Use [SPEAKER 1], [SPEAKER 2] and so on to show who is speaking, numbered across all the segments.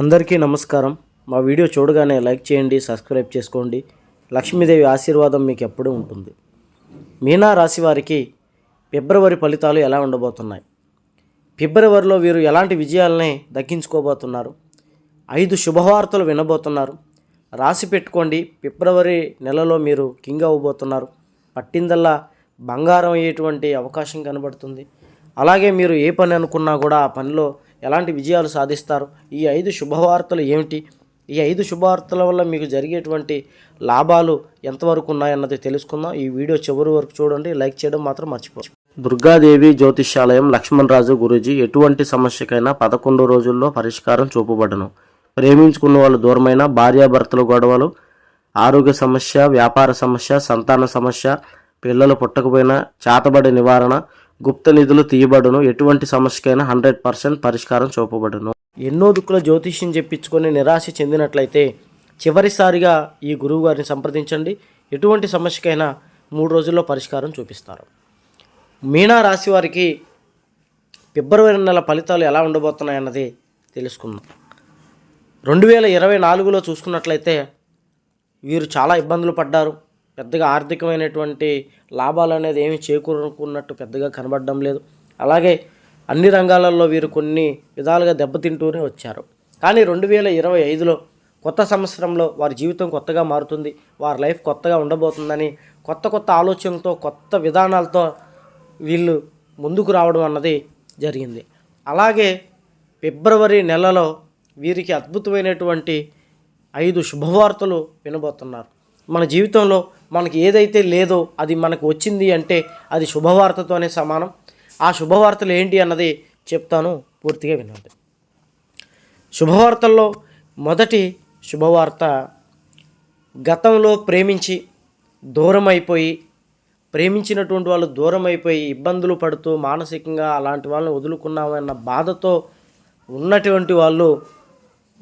[SPEAKER 1] అందరికీ నమస్కారం. మా వీడియో చూడగానే లైక్ చేయండి సబ్స్క్రైబ్ చేసుకోండి. లక్ష్మీదేవి ఆశీర్వాదం మీకు ఎప్పుడూ ఉంటుంది. మీనా రాశి వారికి ఫిబ్రవరి ఫలితాలు ఎలా ఉండబోతున్నాయి? ఫిబ్రవరిలో వీరు ఎలాంటి విజయాలని దక్కించుకోబోతున్నారు? ఐదు శుభవార్తలు వినబోతున్నారు. రాసి పెట్టుకోండి ఫిబ్రవరి నెలలో మీరు కింగ్ అవ్వబోతున్నారు. పట్టిందల్లా బంగారం అయ్యేటువంటి అవకాశం కనబడుతుంది. అలాగే మీరు ఏ పని అనుకున్నా కూడా ఆ పనిలో ఎలాంటి విజయాలు సాధిస్తారు? ఈ ఐదు శుభవార్తలు ఏమిటి? ఈ ఐదు శుభవార్తల వల్ల మీకు జరిగేటువంటి లాభాలు ఎంతవరకు ఉన్నాయన్నది తెలుసుకుందాం. ఈ వీడియో చివరి వరకు చూడండి. లైక్ చేయడం మాత్రం మర్చిపోవచ్చు దుర్గాదేవి జ్యోతిష్యాలయం లక్ష్మణరాజు గురూజీ ఎటువంటి సమస్యకైనా పదకొండు రోజుల్లో పరిష్కారం చూపబడను. ప్రేమించుకున్న వాళ్ళు దూరమైన భార్యాభర్తల గొడవలు ఆరోగ్య సమస్య వ్యాపార సమస్య సంతాన సమస్య పిల్లలు పుట్టకపోయినా చేతబడి నివారణ గుప్త నిధులు తీయబడును. ఎటువంటి సమస్యకైనా హండ్రెడ్ పర్సెంట్ పరిష్కారం చూపబడును. ఎన్నో దుక్కుల జ్యోతిష్యం చెప్పించుకొని నిరాశ చెందినట్లయితే చివరిసారిగా ఈ గురువు గారిని సంప్రదించండి. ఎటువంటి సమస్యకైనా మూడు రోజుల్లో పరిష్కారం చూపిస్తారు. మీనా రాశి వారికి ఫిబ్రవరి నెల ఫలితాలు ఎలా ఉండబోతున్నాయన్నది తెలుసుకుందాం. రెండు వేల ఇరవై నాలుగులో చూసుకున్నట్లయితే వీరు చాలా ఇబ్బందులు పడ్డారు. పెద్దగా ఆర్థికమైనటువంటి లాభాలు అనేది ఏమి చేకూరుకున్నట్టు పెద్దగా కనబడడం లేదు. అలాగే అన్ని రంగాలలో వీరు కొన్ని విధాలుగా దెబ్బతింటూనే వచ్చారు. కానీ రెండు వేల ఇరవై ఐదులో కొత్త సంవత్సరంలో వారి జీవితం కొత్తగా మారుతుంది. వారి లైఫ్ కొత్తగా ఉండబోతుందని కొత్త కొత్త ఆలోచనతో కొత్త విధానాలతో వీళ్ళు ముందుకు రావడం అన్నది జరిగింది. అలాగే ఫిబ్రవరి నెలలో వీరికి అద్భుతమైనటువంటి ఐదు శుభవార్తలు వినబోతున్నారు. మన జీవితంలో మనకి ఏదైతే లేదో అది మనకు వచ్చింది అంటే అది శుభవార్తతోనే సమానం. ఆ శుభవార్తలు ఏంటి అన్నది చెప్తాను పూర్తిగా వినండి. శుభవార్తల్లో మొదటి శుభవార్త గతంలో ప్రేమించి దూరం అయిపోయి ప్రేమించినటువంటి వాళ్ళు దూరం అయిపోయి ఇబ్బందులు పడుతూ మానసికంగా అలాంటి వాళ్ళని వదులుకున్నామన్న బాధతో ఉన్నటువంటి వాళ్ళు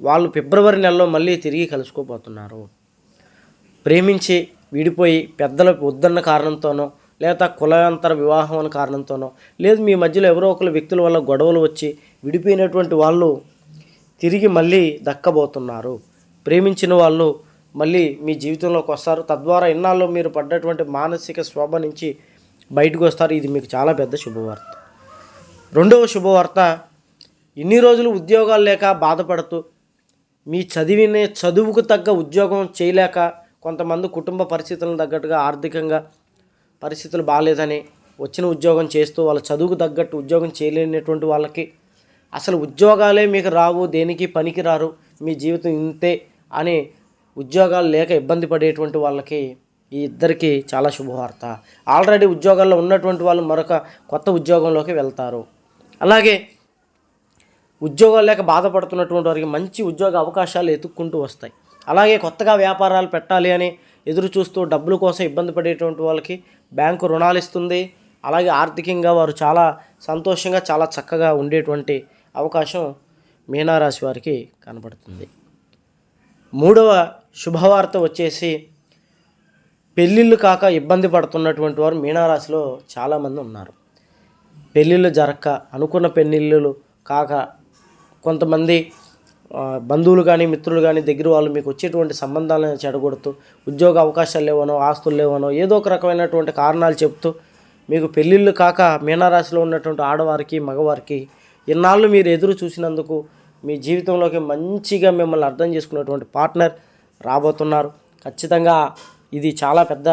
[SPEAKER 1] వాళ్ళు ఫిబ్రవరి నెలలో మళ్ళీ తిరిగి కలుసుకోబోతున్నారు. ప్రేమించి విడిపోయి పెద్దలకు వద్దన్న కారణంతోనో లేదా కులాంతర వివాహం అనే కారణంతోనో లేదు మీ మధ్యలో ఎవరో ఒకరు వ్యక్తుల వల్ల గొడవలు వచ్చి విడిపోయినటువంటి వాళ్ళు తిరిగి మళ్ళీ దక్కబోతున్నారు. ప్రేమించిన వాళ్ళు మళ్ళీ మీ జీవితంలోకి వస్తారు. తద్వారా ఇన్నాళ్ళు మీరు పడ్డటువంటి మానసిక శోభ నుంచి బయటకు వస్తారు. ఇది మీకు చాలా పెద్ద శుభవార్త. రెండవ శుభవార్త ఇన్ని రోజులు ఉద్యోగాలు లేక బాధపడుతూ మీ చదివిన చదువుకు తగ్గ ఉద్యోగం చేయలేక కొంతమంది కుటుంబ పరిస్థితులకు తగ్గట్టుగా ఆర్థికంగా పరిస్థితులు బాగాలేదని వచ్చిన ఉద్యోగం చేస్తూ వాళ్ళ చదువుకు తగ్గట్టు ఉద్యోగం చేయలేనటువంటి వాళ్ళకి అసలు ఉద్యోగాలే మీకు రావు దేనికి పనికిరారు మీ జీవితం ఇంతే అని ఉద్యోగాలు లేక ఇబ్బంది పడేటువంటి వాళ్ళకి ఈ ఇద్దరికి చాలా శుభవార్త. ఆల్రెడీ ఉద్యోగాల్లో ఉన్నటువంటి వాళ్ళు మరొక కొత్త ఉద్యోగంలోకి వెళ్తారు. అలాగే ఉద్యోగాలు లేక బాధపడుతున్నటువంటి వారికి మంచి ఉద్యోగ అవకాశాలు ఎతుక్కుంటూ వస్తాయి. అలాగే కొత్తగా వ్యాపారాలు పెట్టాలి అని ఎదురు చూస్తూ డబ్బుల కోసం ఇబ్బంది పడేటువంటి వాళ్ళకి బ్యాంకు రుణాలు ఇస్తుంది. అలాగే ఆర్థికంగా వారు చాలా సంతోషంగా చాలా చక్కగా ఉండేటువంటి అవకాశం మీనారాశి వారికి కనబడుతుంది. మూడవ శుభవార్త వచ్చేసి పెళ్ళిళ్ళు కాక ఇబ్బంది పడుతున్నటువంటి వారు మీనారాశిలో చాలామంది ఉన్నారు. పెళ్ళిళ్ళు జరక్క అనుకున్న పెళ్ళిళ్ళు కాక కొంతమంది బంధువులు కానీ మిత్రులు కానీ దగ్గర వాళ్ళు మీకు వచ్చేటువంటి సంబంధాలను చెడగొడుతూ ఉద్యోగ అవకాశాలు లేవనో ఆస్తులు లేవనో ఏదో ఒక రకమైనటువంటి కారణాలు చెప్తూ మీకు పెళ్ళిళ్ళు కాక మీనరాశిలో ఉన్నటువంటి ఆడవారికి మగవారికి ఇన్నాళ్ళు మీరు ఎదురు చూసినందుకు మీ జీవితంలోకి మంచిగా మిమ్మల్ని అర్థం చేసుకున్నటువంటి పార్ట్నర్ రాబోతున్నారు. ఖచ్చితంగా ఇది చాలా పెద్ద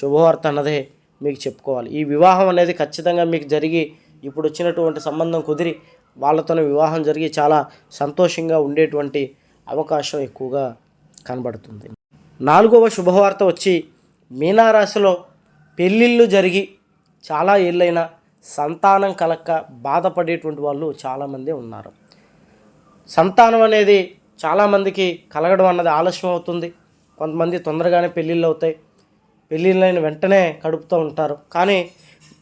[SPEAKER 1] శుభవార్త అన్నదే మీకు చెప్పుకోవాలి. ఈ వివాహం అనేది ఖచ్చితంగా మీకు జరిగి ఇప్పుడు వచ్చినటువంటి సంబంధం కుదిరి వాళ్ళతోనే వివాహం జరిగి చాలా సంతోషంగా ఉండేటువంటి అవకాశం ఎక్కువగా కనబడుతుంది. నాలుగవ శుభవార్త వచ్చి మీనారాశిలో పెళ్ళిళ్ళు జరిగి చాలా ఏళ్ళైనా సంతానం కలక్క బాధపడేటువంటి వాళ్ళు చాలామంది ఉన్నారు. సంతానం అనేది చాలామందికి కలగడం అన్నది ఆలస్యం అవుతుంది. కొంతమంది తొందరగానే పెళ్ళిళ్ళు అవుతాయి. పెళ్ళిళ్ళైన వెంటనే కడుపుతూ ఉంటారు. కానీ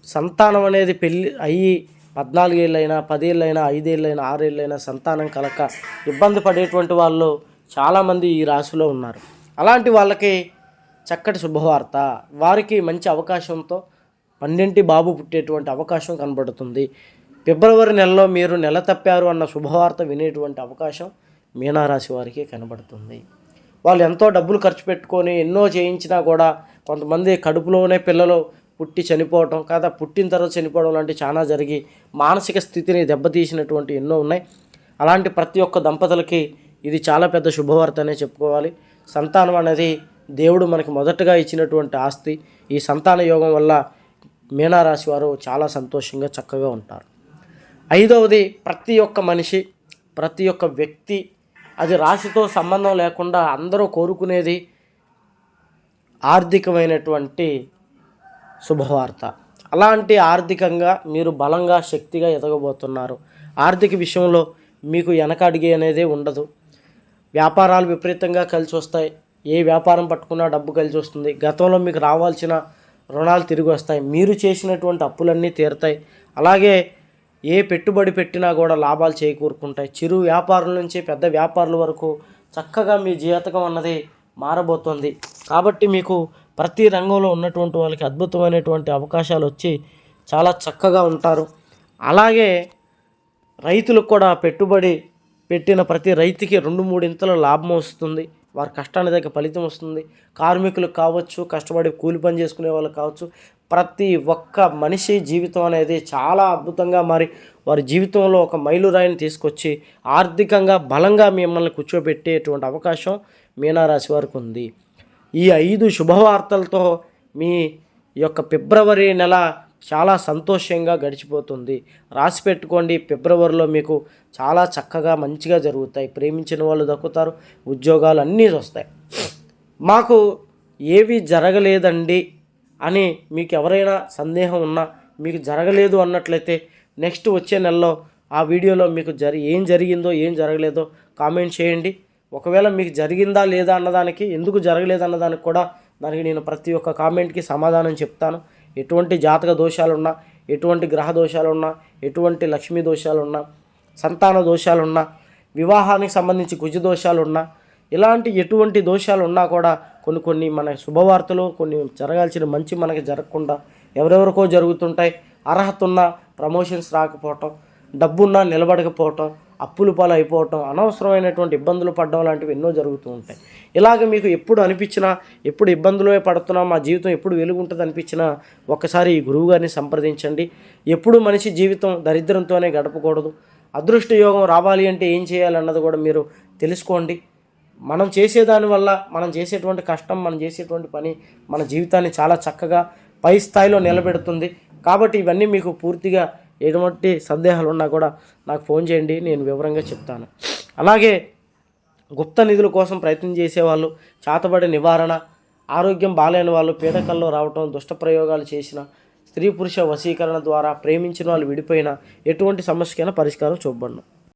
[SPEAKER 1] సంతానం అనేది పెళ్ళి అయ్యి పద్నాలుగేళ్ళైనా పదేళ్ళైనా ఐదేళ్ళైనా ఆరేళ్ళైనా సంతానం కలక ఇబ్బంది పడేటువంటి వాళ్ళు చాలామంది ఈ రాశిలో ఉన్నారు. అలాంటి వాళ్ళకి చక్కటి శుభవార్త. వారికి మంచి అవకాశంతో పన్నెంటి బాబు పుట్టేటువంటి అవకాశం కనబడుతుంది. ఫిబ్రవరి నెలలో మీరు నెల తప్పారు అన్న శుభవార్త వినేటువంటి అవకాశం మీనారాశి వారికి కనబడుతుంది. వాళ్ళు ఎంతో డబ్బులు ఖర్చు పెట్టుకొని ఎన్నో చేయించినా కూడా కొంతమంది కడుపులోనే పిల్లలు పుట్టి చనిపోవటం కదా పుట్టిన తర్వాత చనిపోవడం లాంటివి చాలా జరిగి మానసిక స్థితిని దెబ్బతీసినటువంటి ఎన్నో ఉన్నాయి. అలాంటి ప్రతి ఒక్క దంపతులకి ఇది చాలా పెద్ద శుభవార్త అనే చెప్పుకోవాలి. సంతానం అనేది దేవుడు మనకి మొదటగా ఇచ్చినటువంటి ఆస్తి. ఈ సంతాన యోగం వల్ల మీనారాశి వారు చాలా సంతోషంగా చక్కగా ఉంటారు. ఐదవది ప్రతి ఒక్క మనిషి ప్రతి ఒక్క వ్యక్తి అది రాశితో సంబంధం లేకుండా అందరూ కోరుకునేది ఆర్థికమైనటువంటి శుభవార్త. అలాంటి ఆర్థికంగా మీరు బలంగా శక్తిగా ఎదగబోతున్నారు. ఆర్థిక విషయంలో మీకు వెనకడిగే అనేది ఉండదు. వ్యాపారాలు విపరీతంగా కలిసి వస్తాయి. ఏ వ్యాపారం పట్టుకున్నా డబ్బు కలిసి వస్తుంది. గతంలో మీకు రావాల్సిన రుణాలు తిరిగి వస్తాయి. మీరు చేసినటువంటి అప్పులన్నీ తీరుతాయి. అలాగే ఏ పెట్టుబడి పెట్టినా కూడా లాభాలు చేకూరుకుంటాయి. చిరు వ్యాపారుల నుంచి పెద్ద వ్యాపారుల వరకు చక్కగా మీ జీవితకం అన్నది మారబోతుంది. కాబట్టి మీకు ప్రతి రంగంలో ఉన్నటువంటి వాళ్ళకి అద్భుతమైనటువంటి అవకాశాలు వచ్చి చాలా చక్కగా ఉంటారు. అలాగే రైతులకు కూడా పెట్టుబడి పెట్టిన ప్రతి రైతుకి రెండు మూడు ఇంతల లాభం వస్తుంది. వారి కష్టానికి దగ్గర ఫలితం వస్తుంది. కార్మికులకు కావచ్చు కష్టపడి కూలి పని చేసుకునే వాళ్ళు కావచ్చు ప్రతి ఒక్క మనిషి జీవితం అనేది చాలా అద్భుతంగా మారి వారి జీవితంలో ఒక మైలురాయిని తీసుకొచ్చి ఆర్థికంగా బలంగా మిమ్మల్ని కూర్చోబెట్టేటువంటి అవకాశం మీనారాశి వారికి ఉంది. ఈ ఐదు శుభవార్తలతో మీ యొక్క ఫిబ్రవరి నెల చాలా సంతోషంగా గడిచిపోతుంది. రాసి పెట్టుకోండి. ఫిబ్రవరిలో మీకు చాలా చక్కగా మంచిగా జరుగుతాయి. ప్రేమించిన వాళ్ళు దక్కుతారు. ఉద్యోగాలు అన్నీ వస్తాయి. మాకు ఏవి జరగలేదండి అని మీకు ఎవరైనా సందేహం ఉన్నా మీకు జరగలేదు అన్నట్లయితే నెక్స్ట్ వచ్చే నెలలో ఆ వీడియోలో మీకు జరి ఏం జరిగిందో ఏం జరగలేదో కామెంట్ చేయండి. ఒకవేళ మీకు జరిగిందా లేదా అన్నదానికి ఎందుకు జరగలేదన్నదానికి కూడా దానికి నేను ప్రతి ఒక్క కామెంట్కి సమాధానం చెప్తాను. ఎటువంటి జాతక దోషాలున్నా ఎటువంటి గ్రహ దోషాలున్నా ఎటువంటి లక్ష్మీ దోషాలున్నా సంతాన దోషాలున్నా వివాహానికి సంబంధించి కుజ దోషాలున్నా ఇలాంటి ఎటువంటి దోషాలు ఉన్నా కూడా కొన్ని కొన్ని మన శుభవార్తలు కొన్ని జరగాల్సిన మంచి మనకి జరగకుండా ఎవరెవరికో జరుగుతుంటాయి. అర్హత ఉన్న ప్రమోషన్స్ రాకపోవటం డబ్బున్నా నిలబడకపోవటం అప్పులు పాలు అయిపోవటం అనవసరమైనటువంటి ఇబ్బందులు పడడం లాంటివి ఎన్నో జరుగుతూ ఉంటాయి. ఇలాగ మీకు ఎప్పుడు అనిపించినా ఎప్పుడు ఇబ్బందులే పడుతున్నా మా జీవితం ఎప్పుడు వెలుగుంటుంది అనిపించినా ఒక్కసారి ఈ గురువు గారిని సంప్రదించండి. ఎప్పుడు మనిషి జీవితం దరిద్రంతోనే గడపకూడదు. అదృష్ట యోగం రావాలి అంటే ఏం చేయాలన్నది కూడా మీరు తెలుసుకోండి. మనం చేసేదాని వల్ల మనం చేసేటువంటి కష్టం మనం చేసేటువంటి పని మన జీవితాన్ని చాలా చక్కగా పై స్థాయిలో నిలబెడుతుంది. కాబట్టి ఇవన్నీ మీకు పూర్తిగా ఎటువంటి సందేహాలు ఉన్నా కూడా నాకు ఫోన్ చేయండి నేను వివరంగా చెప్తాను. అలాగే గుప్త నిధుల కోసం ప్రయత్నం చేసేవాళ్ళు చాతబడి నివారణ ఆరోగ్యం బాలేని వాళ్ళు పీడకల్లో రావటం దుష్ట ప్రయోగాలు చేసిన స్త్రీ పురుష వశీకరణ ద్వారా ప్రేమించిన వాళ్ళు విడిపోయిన ఎటువంటి సమస్యకైనా పరిష్కారం చూపబడను.